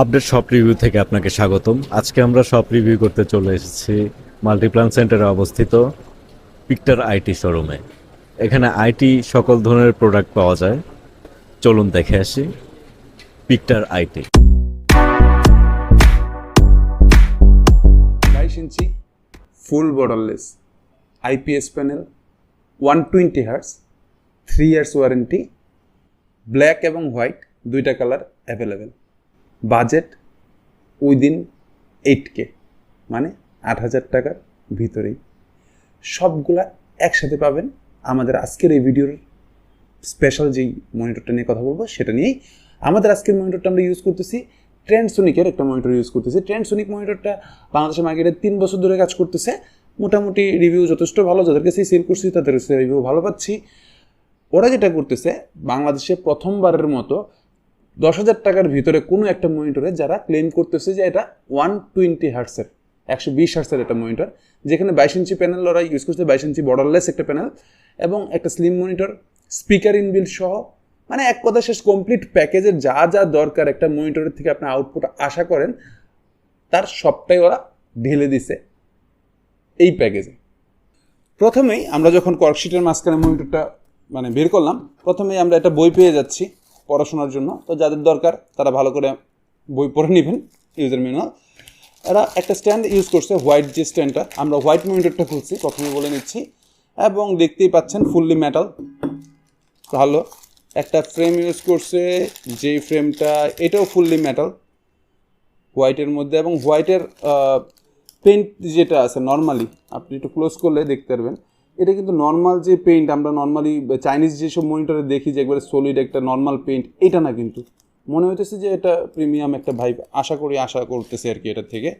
Update shop review থেকে আপনাকে স্বাগতম। আজকে আমরা শপ রিভিউ করতে চলে এসেছি মাল্টিপ্লান সেন্টারে অবস্থিত পিকটার আইটি শোরুমে এখানে আইটি সকল ধরনের প্রোডাক্ট পাওয়া যায়। চলুন দেখে আসি পিকটার IT inch full borderless IPS panel one twenty hertz three years warranty black এবং হোয়াইট দুইটা colour available budget within eight K মানে আট হাজার টাকার ভিতরেই। সবগুলা একসাথে পাবেন। আমাদের আজকের এই ভিডিওর স্পেশাল যেই মনিটরটা নিয়ে কথা বলব, সেটা নিয়েই আমাদের আজকের মনিটরটা আমরা ইউজ করতেছি। ট্রেন্ডসোনিকের একটা মনিটর ইউজ করতেছি। ট্রেন্ডসোনিক মনিটরটা বাংলাদেশের মার্কেটে তিন বছর ধরে কাজ করতেছে। মোটামুটি রিভিউ যথেষ্ট ভালো। যাদের কাছে সেল করছি, তাদের কাছে রিভিউ ভালো পাচ্ছি। ওরা যেটা করতেছে, বাংলাদেশে প্রথমবারের মতো দশ হাজার টাকার ভিতরে কোনো একটা মনিটরে যারা ক্লেম করতেছে যে এটা ওয়ান টোয়েন্টি হার্টসের একশো বিশ হার্টসের একটা মনিটর, যেখানে বাইশ ইঞ্চি প্যানেল ওরা ইউজ করছে, বাইশ ইঞ্চি বর্ডারলেস একটা প্যানেল এবং একটা স্লিম মনিটর স্পিকার ইনবিল্ড সহ মানে এক কথা শেষ কমপ্লিট প্যাকেজের যা যা দরকার একটা মনিটরের থেকে আপনি আউটপুট আশা করেন, তার সবটাই ওরা ঢেলে দিছে এই প্যাকেজে প্রথমেই আমরা যখন কর্কশিটের মাঝখানে মনিটরটা মানে বের করলাম, প্রথমেই আমরা একটা বই পেয়ে যাচ্ছি। পড়াশোনার জন্য। তো যাদের দরকার, তারা ভালো করে বই পড়ে নেবেন, ইউজার ম্যানুয়াল। এরা একটা স্ট্যান্ড ইউজ করছে, হোয়াইট যে স্ট্যান্ডটা। আমরা হোয়াইট মনিটরটা খুলছি, প্রথমে বলে নিচ্ছি। এবং দেখতেই পাচ্ছেন, ফুললি মেটাল। ভালো। একটা ফ্রেম ইউজ করছে, যেই ফ্রেমটা, এটাও ফুললি মেটাল। হোয়াইটের মধ্যে এবং হোয়াইটের পেন্ট যেটা আছে, নর্মালি, আপনি একটু ক্লোজ করলে দেখতে পারবেন। এটা কিন্তু নর্মাল যে পেইন্ট আমরা নর্মালি চাইনিজ যেসব মনিটরে দেখি যে একবারে সলিড একটা নর্মাল পেইন্ট এটা না কিন্তু। মনে হইতেছে যে এটা প্রিমিয়াম একটা ভাইব আশা করি আশা করতেছে আর কি এটা থেকে।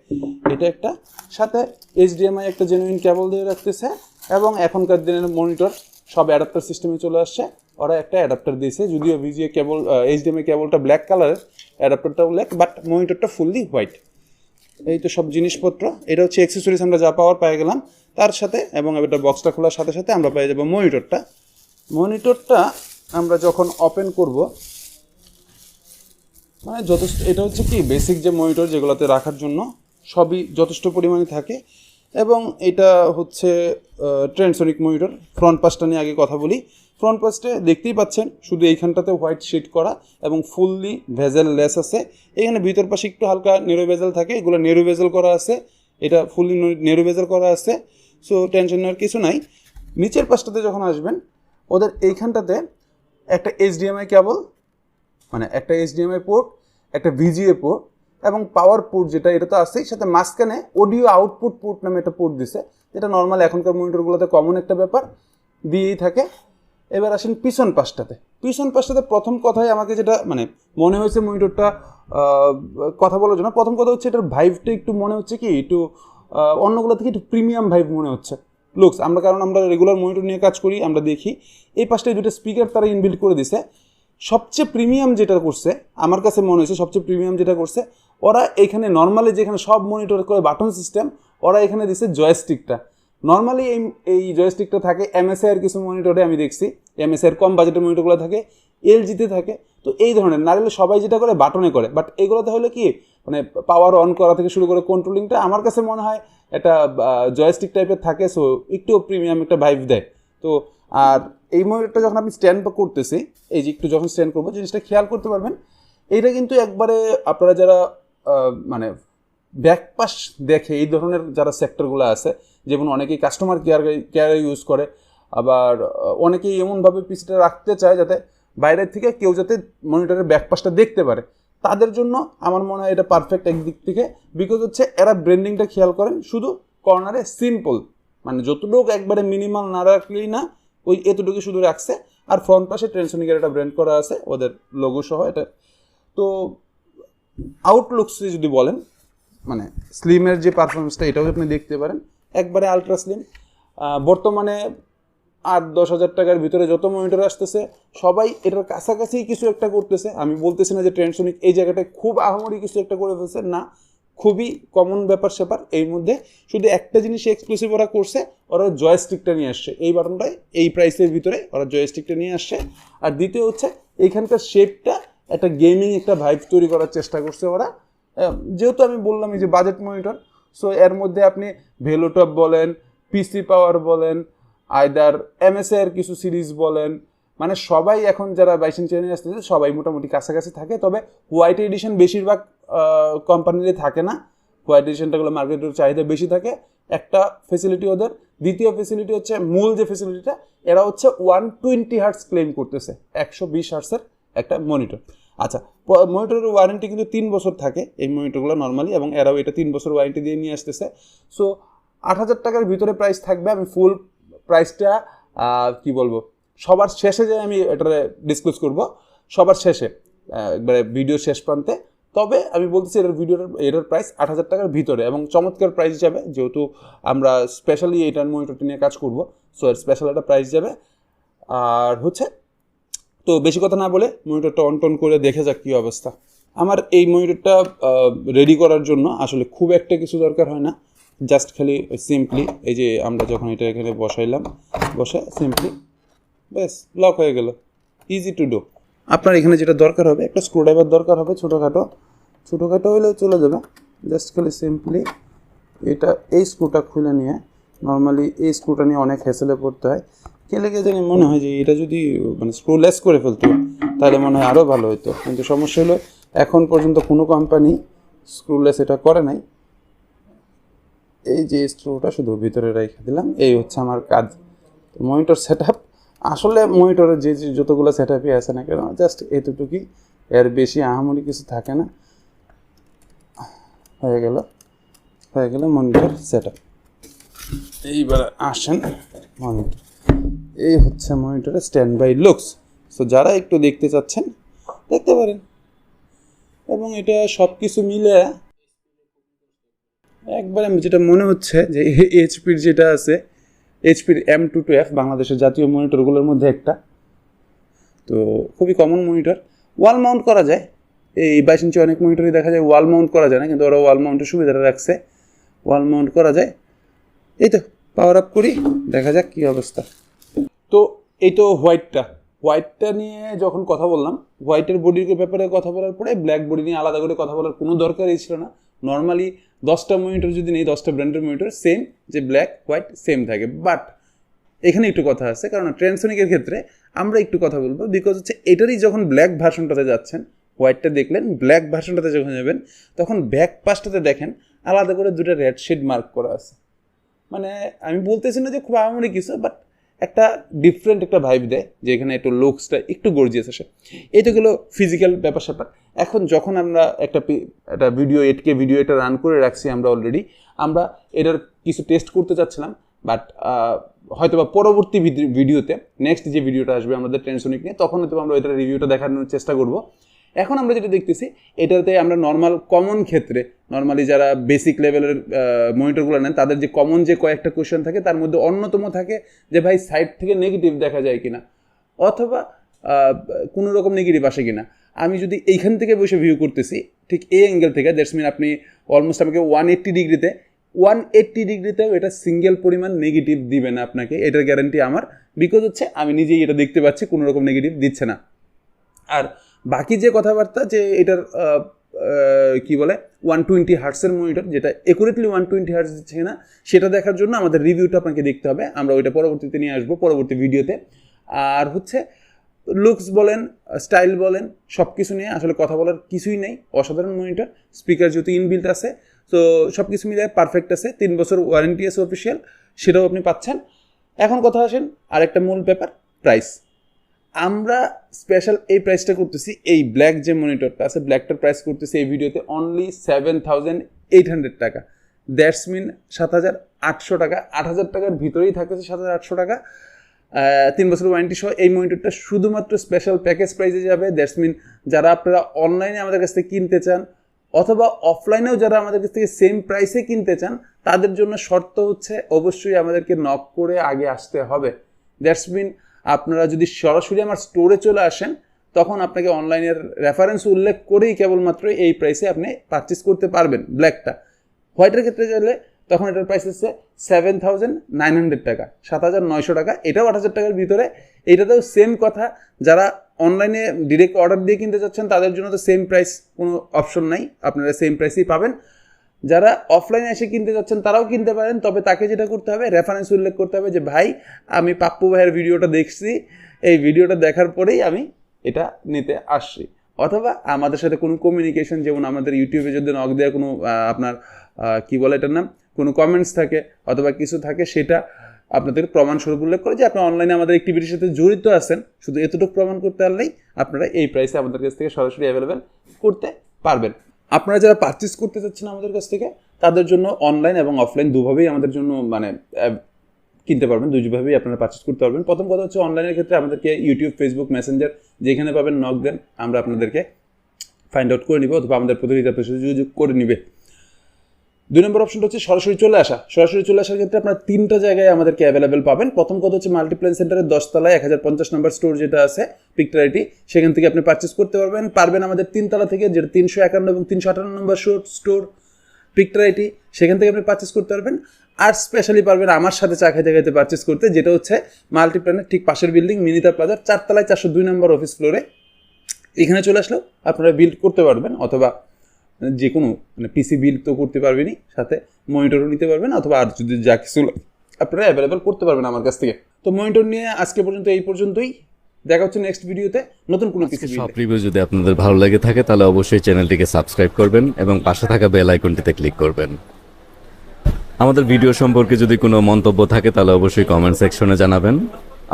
এটা একটা, সাথে এইচডিএমআই একটা জেনুইন কেবল দিয়ে রাখতেছে, এবং এখনকার দিনের মনিটর সব অ্যাডাপ্টার সিস্টেমে চলে আসছে। ওরা একটা অ্যাডাপ্টার দিয়েছে, যদিও ভিজিএ কেবল এইচডিএমআই কেবলটা ব্ল্যাক কালারের অ্যাডাপ্টারটা ব্ল্যাক বাট মনিটরটা ফুললি হোয়াইট এই তো সব জিনিসপত্র, এটা হচ্ছে অ্যাক্সেসরিজ আমরা যা পাওয়ার পেয়ে গেলাম। তার সাথে এবং এটা বক্সটা খোলার সাথে সাথে আমরা পেয়ে যাব মনিটরটা মনিটরটা আমরা যখন ওপেন করব মানে যথেষ্ট এটা হচ্ছে কি বেসিক যে মনিটর যেগুলোতে রাখার জন্য সবই যথেষ্ট পরিমাণে থাকে এবং এটা হচ্ছে ট্রেন্ডসনিক মনিটর ফ্রন্ট পাশটা নিয়ে আগে কথা বলি। ফ্রন্ট পাশটে দেখতেই পাচ্ছেন, শুধু এইখানটাতে হোয়াইট শেড করা এবং ফুললি ভেজেল লেস আছে। এখানে ভিতর পাশে একটু হালকা নেরো ভেজেল থাকে, এগুলো নেরো ভেজেল করা আছে। এটা ফুললি নেরো ভেজেল করা আছে। সো টেনশন নেওয়ার কিছু নাই। নিচের পাশটাতে যখন আসবেন, ওদের এইখানটাতে একটা এইচডিএমআই কেবল মানে একটা এইচডিএমআই পোর্ট একটা ভিজিএ পোর্ট এবং পাওয়ার পোর্ট যেটা, এটা তো আছেই। সাথে মাঝখানে অডিও আউটপুট পোর্ট নামে একটা পোর্ট দিছে। যেটা নর্মাল এখনকার মনিটরগুলোতে কমন একটা ব্যাপার। দিয়েই থাকে। এবার আসেন পিছন পাশটাতে। পিছন পাশটাতে প্রথম কথাই আমাকে যেটা মানে মনে হয়েছে মনিটরটা কথা বলার জন্য। প্রথম কথা হচ্ছে এটার ভাইভটা একটু মনে হচ্ছে কি, একটু অন্যগুলো থেকে একটু প্রিমিয়াম ভাইভ মনে হচ্ছে। লুকস আমরা কারণ আমরা রেগুলার মনিটর নিয়ে কাজ করি, আমরা দেখি। এই পাশটায় দুটো স্পিকার তারা ইনবিল্ড করে দিছে। সবচেয়ে প্রিমিয়াম যেটা করছে, আমার কাছে মনে হয়েছে সবচেয়ে প্রিমিয়াম যেটা করছে, ওরা এখানে নর্মালি যেখানে সব মনিটর করে বাটন সিস্টেম ওরা এখানে দিছে জয়স্টিকটা নর্মালি এই এই জয়স্টিকটা থাকে এমএসআই এর কিছু মনিটরে আমি দেখছি। এমএসআই এর কম বাজেটের মনিটরগুলো থাকে এলজিতে থাকে। তো এই ধরনের নারীলে সবাই যেটা করে বাটনে করে। বাট এগুলোতে হলে কি মানে পাওয়ার অন করা থেকে শুরু করে কন্ট্রোলিংটা আমার কাছে মনে হয় এটা জয়স্টিক টাইপের থাকে সো একটু প্রিমিয়াম একটা ভাইভ দেয়। তো আর এই মনিটরটা যখন আপনি স্ট্যান্ড করতেছি এই যে একটু যখন স্ট্যান্ড করব, জিনিসটা খেয়াল করতে পারবেন, এইটা কিন্তু একবারে আপনারা যারা মানে ব্যাকপাস দেখে, এই ধরনের যারা সেক্টরগুলো আছে, যেমন অনেকেই কাস্টমার কেয়ার কেয়ারে ইউজ করে, আবার অনেকেই এমনভাবে পিসিটা রাখতে চায় যাতে বাইরের থেকে কেউ যাতে মনিটরের ব্যাকপাসটা দেখতে পারে। তাদের জন্য আমার মনে হয় এটা পারফেক্ট একদিক থেকে। বিকজ হচ্ছে এরা ব্র্যান্ডিংটা খেয়াল করেন, শুধু কর্নারে সিম্পল মানে যতটুকু একবারে মিনিমাল না রাখলেই না, ওই এতটুকু শুধু রাখছে। আর ফ্রন্ট পাশে ট্রেনসনিকের একটা ব্র্যান্ড করা আছে, ওদের লোগো সহ এটা। তো আউটলুকসে যদি বলেন মানে স্লিমের যে পারফরমেন্সটা এটাও আপনি দেখতে পারেন। একবারে আলট্রা স্লিম বর্তমানে আট, দশ হাজার টাকার ভিতরে যত মনিটর আসতেছে, সবাই এটার কাছাকাছি কিছু একটা করতেছে। আমি বলতেছি না যে ট্রেন্ডসনিক এই জায়গাটায় খুব আহামরি কিছু একটা করে ফেলছে, না। খুবই কমন ব্যাপার স্যাপার এই মধ্যে শুধু একটা জিনিস এক্সক্লুসিভ ওরা করছে, ওরা জয়স্টিকটা নিয়ে আসছে। এই বাটনটায়, এই প্রাইসের ভিতরে ওরা জয়স্টিকটা নিয়ে আসছে। আর দ্বিতীয় হচ্ছে এইখানকার শেপটা একটা গেমিং একটা ভাইব তৈরি করার চেষ্টা করছে ওরা। যেহেতু আমি বললাম এই যে বাজেট মনিটর সো এর মধ্যে আপনি ভেলোটপ বলেন পিসি পাওয়ার বলেন আইদার এমএসএ এর কিছু সিরিজ বলেন মানে সবাই এখন যারা বাইশ ইঞ্চি নিয়ে আসতেছে, সবাই মোটামুটি কাছাকাছি থাকে, তবে হোয়াইট এডিশন বেশিরভাগ কোম্পানিতে থাকে না। হোয়াইট এডিশনটাগুলো মার্কেটের চাহিদা বেশি থাকে। একটা ফেসিলিটি ওদের। দ্বিতীয় ফেসিলিটি হচ্ছে, মূল যে ফেসিলিটিটা এরা হচ্ছে ওয়ান টোয়েন্টি হার্টস ক্লেম করতেছে, একশো বিশ হার্টসের একটা মনিটর আচ্ছা মনিটরের ওয়ারেন্টি কিন্তু তিন বছর থাকে, এই মনিটরগুলো নর্মালি এবং এরাও এটা তিন বছর ওয়ারেন্টি দিয়ে নিয়ে আসতেছে। সো আট হাজার টাকার ভিতরে প্রাইস থাকবে, আমি ফুল প্রাইসটা কি বলব, সবার শেষে যে আমি এটা ডিসক্লোজ করব, সবার শেষে একবারে ভিডিও শেষ প্রান্তে, তবে আমি বলতেছি এটার ভিডিওর এটার প্রাইস আট হাজার টাকার ভিতরে এবং চমৎকার প্রাইস যাবে যেহেতু আমরা স্পেশালি এটার মনিটরটি নিয়ে কাজ করব সো এর স্পেশাল একটা প্রাইস যাবে আর হচ্ছে, তো বেশি কথা না বলে মনিটরটা অন টন করে দেখে যাক কী অবস্থা। আমার এই মনিটরটা রেডি করার জন্য আসলে খুব একটা কিছু দরকার হয় না। জাস্ট খালি সিম্পলি এই যে আমরা যখন এটা এখানে বসাইলাম, বসে সিম্পলি ব্যাস লক হয়ে গেল। ইজি টু ডু আপনার এখানে যেটা দরকার হবে, একটা স্ক্রুড্রাইভার দরকার হবে ছোটোখাটো। ছোটোখাটো হলে চলে যাবে। জাস্ট খালি সিম্পলি এটা এই স্ক্রুটা খুলে নিয়ে নর্মালি এই স্ক্রুটা নিয়ে অনেক হেসেলে পড়তে হয়। কে লেগে জানি মনে হয় যে এটা যদি মানে স্ক্রুলেস করে ফেলতো, তাহলে মনে হয় আরও ভালো হতো কিন্তু সমস্যা হলো, এখন পর্যন্ত কোনো কোম্পানি স্ক্রুলেস এটা করে নাই। এই যে স্ক্রুটা শুধু ভিতরে রেখে দিলাম, এই হচ্ছে আমার কাজ। মনিটর সেট আসলে মনিটরের যে যে যতগুলো সেট আপই আছে না কেন জাস্ট এতটুকুই। এর বেশি আহামরি কিছু থাকে না। হয়ে গেল হয়ে গেল মনিটর সেট এইবার আসেন মনিটর এই হচ্ছে মনিটরের স্ট্যান্ড বাই লুকস সো যারা একটু দেখতে চাচ্ছেন, দেখতে পারেন। এবং এটা সব কিছু মিলে একবারে যেটা মনে হচ্ছে যে এইচপির যেটা আছে এইচপির এম টু টু এফ বাংলাদেশের জাতীয় মনিটরগুলোর মধ্যে একটা। তো খুবই কমন মনিটর ওয়াল মাউন্ট করা যায়। এই বাইশ ইঞ্চি অনেক মনিটরই দেখা যায় ওয়াল মাউন্ট করা যায় না, কিন্তু ওরা ওয়াল মাউন্টের সুবিধাটা রাখছে। ওয়াল মাউন্ট করা যায়। এই তো পাওয়ার আপ করি, দেখা যাক কী অবস্থা। তো এই তো হোয়াইটটা হোয়াইটটা নিয়ে যখন কথা বললাম হোয়াইটের বডির ব্যাপারে কথা বলার পরে ব্ল্যাক বডি নিয়ে আলাদা করে কথা বলার কোনো দরকারই ছিল না। নর্মালি দশটা মনিটর যদি নেই, দশটা ব্র্যান্ডের মনিটর সেম যে ব্ল্যাক হোয়াইট সেম থাকে। বাট এখানে একটু কথা আছে, কারণ ট্রেনসনিকের ক্ষেত্রে আমরা একটু কথা বলব বিকজ হচ্ছে এটারই যখন ব্ল্যাক ভার্সনটাতে যাচ্ছেন হোয়াইটটা দেখলেন ব্ল্যাক ভার্সনটাতে যখন যাবেন, তখন ব্যাক পাশটাতে দেখেন, আলাদা করে দুটো রেড শেড মার্ক করা আছে। মানে আমি বলতেছি না যে খুব আহামরি কিছু বাট একটা ডিফারেন্ট একটা ভাইব দেয়, যে এখানে একটু লুকসটা একটু গর্জিয়াস আসে। এই তো গেলো ফিজিক্যাল ব্যাপার স্যাপার। এখন যখন আমরা একটা একটা ভিডিও এটকে ভিডিও এটা রান করে রাখছি আমরা অলরেডি আমরা এটার কিছু টেস্ট করতে চাচ্ছিলাম বাট হয়তো বা পরবর্তী ভিডিওতে নেক্সট যে ভিডিওটা আসবে আমাদের টেনশনিক নিয়ে, তখন হয়তো আমরা এটার রিভিউটা দেখানোর চেষ্টা করব। এখন আমরা যেটা দেখতেছি, এটাতে আমরা নর্মাল কমন ক্ষেত্রে নর্মালি যারা বেসিক লেভেলের মনিটরগুলো নেন, তাদের যে কমন যে কয়েকটা কোয়েশ্চেন থাকে, তার মধ্যে অন্যতম থাকে যে, ভাই সাইড থেকে নেগেটিভ দেখা যায় কিনা? অথবা কোনো রকম নেগেটিভ আসে কিনা? আমি যদি এইখান থেকে বসে ভিউ করতেছি, ঠিক এই অ্যাঙ্গেল থেকে দ্যাটস মিন আপনি অলমোস্ট আমাকে ওয়ান এইট্টি ডিগ্রিতে ওয়ান এইট্টি ডিগ্রিতেও এটা সিঙ্গেল পরিমাণ নেগেটিভ দিবে না আপনাকে, এটার গ্যারান্টি আমার বিকজ হচ্ছে আমি নিজেই এটা দেখতে পাচ্ছি, কোনো রকম নেগেটিভ দিচ্ছে না। আর বাকি যে কথাবার্তা যে এটার কি বলে? ওয়ান টোয়েন্টি হার্টসের মনিটর যেটা একুরেটলি ওয়ান টোয়েন্টি হার্টস দিচ্ছে না সেটা দেখার জন্য আমাদের রিভিউটা আপনাকে দেখতে হবে। আমরা ওইটা পরবর্তীতে নিয়ে আসব, পরবর্তী ভিডিওতে আর হচ্ছে লুকস বলেন স্টাইল বলেন সব কিছু নিয়ে আসলে কথা বলার কিছুই নেই। অসাধারণ মনিটর স্পিকার যেহেতু ইনবিল্ট আছে, তো সব কিছু মিলে পারফেক্ট আছে। তিন বছর ওয়ারেন্টি আছে অফিসিয়াল সেটাও আপনি পাচ্ছেন। এখন কথা আসেন, আরেকটা মূল ব্যাপার প্রাইস আমরা স্পেশাল এই প্রাইসটা করতেছি, এই ব্ল্যাক যে মনিটরটা আছে ব্ল্যাকটার প্রাইস করতেছি এই ভিডিওতে only seven thousand eight hundred টাকা। দ্যাটস মিন সাত হাজার আটশো টাকা। আট হাজার টাকার ভিতরেই থাকতেছে সাত হাজার আটশো টাকা। তিন বছর ওয়ারেন্টি সহ এই মনিটরটা শুধুমাত্র স্পেশাল প্যাকেজ প্রাইসে যাবে। দ্যাটস মিন যারা আপনারা অনলাইনে আমাদের কাছ থেকে কিনতে চান, অথবা অফলাইনেও যারা আমাদের কাছ থেকে সেম প্রাইসে কিনতে চান, তাদের জন্য শর্ত হচ্ছে অবশ্যই আমাদেরকে নক করে আগে আসতে হবে। দ্যাটস মিন আপনারা যদি সরাসরি আমার স্টোরে চলে আসেন, তখন আপনাকে অনলাইনের রেফারেন্স উল্লেখ করেই কেবলমাত্র এই প্রাইসে আপনি পারচেস করতে পারবেন ব্ল্যাকটা হোয়াইটের ক্ষেত্রে গেলে তখন এটার প্রাইস হচ্ছে সেভেন থাউজেন্ড নাইন হান্ড্রেড টাকা, সাত হাজার নয়শো টাকা, এটাও আট হাজার টাকার ভিতরে। এইটাতেও সেম কথা, যারা অনলাইনে ডিরেক্ট অর্ডার দিয়ে কিনতে চাচ্ছেন তাদের জন্য তো সেম প্রাইস কোনো অপশন নাই, আপনারা সেম প্রাইসেই পাবেন। যারা অফলাইনে এসে কিনতে যাচ্ছেন, তারাও কিনতে পারেন। তবে তাকে যেটা করতে হবে রেফারেন্স উল্লেখ করতে হবে যে, ভাই, আমি পাপ্পু ভাইয়ের ভিডিওটা দেখছি। এই ভিডিওটা দেখার পরেই আমি এটা নিতে আসছি। অথবা আমাদের সাথে কোনো কমিউনিকেশন যেমন আমাদের ইউটিউবে যদি নক দেওয়া কোনো আপনার কি বলে এটার নাম? কোনো কমেন্টস থাকে অথবা কিছু থাকে, সেটা আপনাদের প্রমাণস্বরূপ উল্লেখ করে যে, আপনি অনলাইনে আমাদের অ্যাক্টিভিটির সাথে জড়িত আছেন। শুধু এতটুকু প্রমাণ করতে পারলেই আপনারা এই প্রাইসে আমাদের কাছ থেকে সরাসরি অ্যাভেলেবেল করতে পারবেন। আপনারা যারা পার্চেস করতে চাচ্ছেন আমাদের কাছ থেকে, তাদের জন্য অনলাইন এবং অফলাইন দুভাবেই আমাদের জন্য মানে কিনতে পারবেন দুইভাবেই আপনারা পার্চেস করতে পারবেন। প্রথম কথা হচ্ছে অনলাইনের ক্ষেত্রে আমাদেরকে ইউটিউব ফেসবুক মেসেঞ্জার যেখানে পাবেন নক দেন, আমরা আপনাদেরকে ফাইন্ড আউট করে নিব, অথবা আমাদের প্রতিনিধি যোগাযোগ করে নিবে। দুই নম্বর অপশনটা হচ্ছে সরাসরি চলে আসা। সরাসরি চলে আসার ক্ষেত্রে আপনার তিনটা জায়গায় আমাদেরকে অ্যাভেলেবেল পাবেন। প্রথম কথা হচ্ছে মাল্টিপ্লেন সেন্টারের দশতলায় এক হাজার পঞ্চাশ নম্বর স্টোর যেটা আছে পিকটারিটি সেখান থেকে আপনি পারচেস করতে পারবেন। পারবেন আমাদের তিনতলা থেকে যেটা তিনশো একান্ন এবং তিনশো আটান্ন নম্বর স্টোর পিকটারিটি সেখান থেকে আপনি পারচেস করতে পারবেন। আর স্পেশালি পারবেন আমার সাথে চা খাইতে খাইতে পারচেস করতে, যেটা হচ্ছে মাল্টিপ্ল্যানের ঠিক পাশের বিল্ডিং মিনিতা প্লাজার চারতলায় চারশো দুই নম্বর অফিস ফ্লোরে এখানে চলে আসলেও আপনারা বিল্ড করতে পারবেন অথবা যে কোনো মানে পিসি বিল্ড তো করতে পারবেনই সাথে মনিটরও নিতে পারবেন অথবা আর যদি যা কিছু আপনারা অ্যাভেলেবেল করতে পারবেন আমার কাছ থেকে। তো মনিটর নিয়ে আজকে পর্যন্ত এই পর্যন্তই। দেখা হচ্ছে নেক্সট ভিডিওতে নতুন কোনো কিছু সব রিভিউ যদি আপনাদের ভালো লাগে থাকে তাহলে অবশ্যই চ্যানেলটিকে সাবস্ক্রাইব করবেন এবং পাশে থাকা বেল আইকনটিতে ক্লিক করবেন। আমাদের ভিডিও সম্পর্কে যদি কোনো মন্তব্য থাকে তাহলে অবশ্যই কমেন্ট সেকশনে জানাবেন।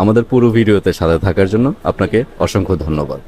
আমাদের পুরো ভিডিওতে সাথে থাকার জন্য আপনাকে অসংখ্য ধন্যবাদ।